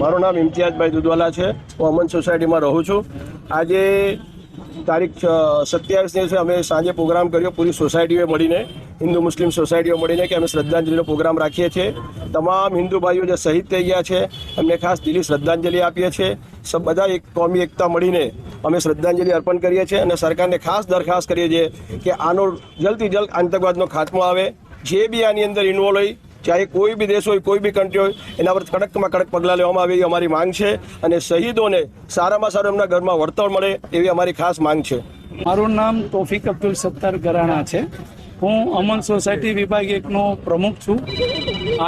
મારું નામ ઇમ્તિયાઝભાઈ દુધવાલા છે. હું અમન સોસાયટીમાં રહું છું. આજે તારીખ સત્યાવીસની દિવસે અમે સાંજે પ્રોગ્રામ કર્યો પૂરી સોસાયટીઓ મળીને, હિન્દુ મુસ્લિમ સોસાયટીઓ મળીને કે અમે શ્રદ્ધાંજલિનો પ્રોગ્રામ રાખીએ છીએ. તમામ હિન્દુ ભાઈઓ જે શહીદ થઈ ગયા છે, એમને ખાસ દિલી શ્રદ્ધાંજલિ આપીએ છીએ. બધા એક કોમી એકતા મળીને અમે શ્રદ્ધાંજલિ અર્પણ કરીએ છીએ અને સરકારને ખાસ દરખાસ્ત કરીએ છીએ કે આનો જલ્દથી જલ્દ આતંકવાદનો ખાત્મો આવે. જે બી આની અંદર ઇન્વોલ્વ હોય ચાહે કોઈ બી દેશ હોય, કોઈ બી કન્ટ્રી હોય, એના પર કડકમાં કડક પગલાં લેવામાં આવે એવી અમારી માંગ છે અને શહીદોને સારામાં સારું એમના ઘરમાં વળતર મળે એવી અમારી ખાસ માંગ છે. મારું નામ તોફિક અબ્દુલ સત્તાર ગરાણા છે. હું અમન સોસાયટી વિભાગ એકનો પ્રમુખ છું.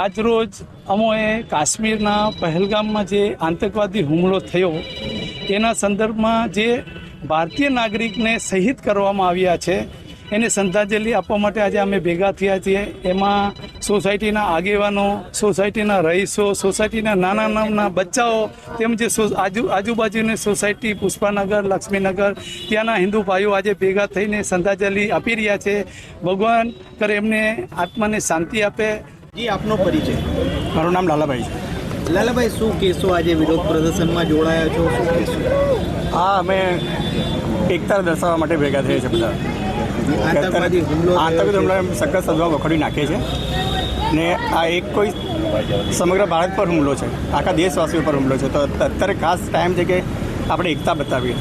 આજરોજ અમોએ કાશ્મીરના પહેલગામમાં જે આતંકવાદી હુમલો થયો એના સંદર્ભમાં જે ભારતીય નાગરિકને શહીદ કરવામાં આવ્યા છે એને શ્રદ્ધાંજલિ આપવા માટે આજે અમે ભેગા થયા છીએ. એમાં સોસાયટીના આગેવાનો સોસાયટીના રહીશો સોસાયટીના નાના નાના બચ્ચાઓ તેમજ આજુ આજુબાજુની સોસાયટી પુષ્પાનગર લક્ષ્મીનગર ત્યાંના હિન્દુ ભાઈઓ આજે ભેગા થઈને શ્રદ્ધાંજલિ આપી રહ્યા છે. ભગવાન કરે એમને આત્માને શાંતિ આપે. જી આપનો પરિચય. મારું નામ લાલાભાઈ છે. લાલાભાઈ શું કેસો આજે વિરોધ પ્રદર્શનમાં જોડાયા છો? શું આ અમે એકતા દર્શાવવા માટે ભેગા થયા છીએ બધા. આતંકવાદી હુમલો સખત સદવા વખોડી નાખે છે. ને આ એક કોઈ સમગ્ર ભારત પર હુમલો છે. આખા દેશવાસીઓ પર હુમલો છે. તો અત્યારે ખાસ ટાઈમ છે કે આપણે એકતા બતાવીએ.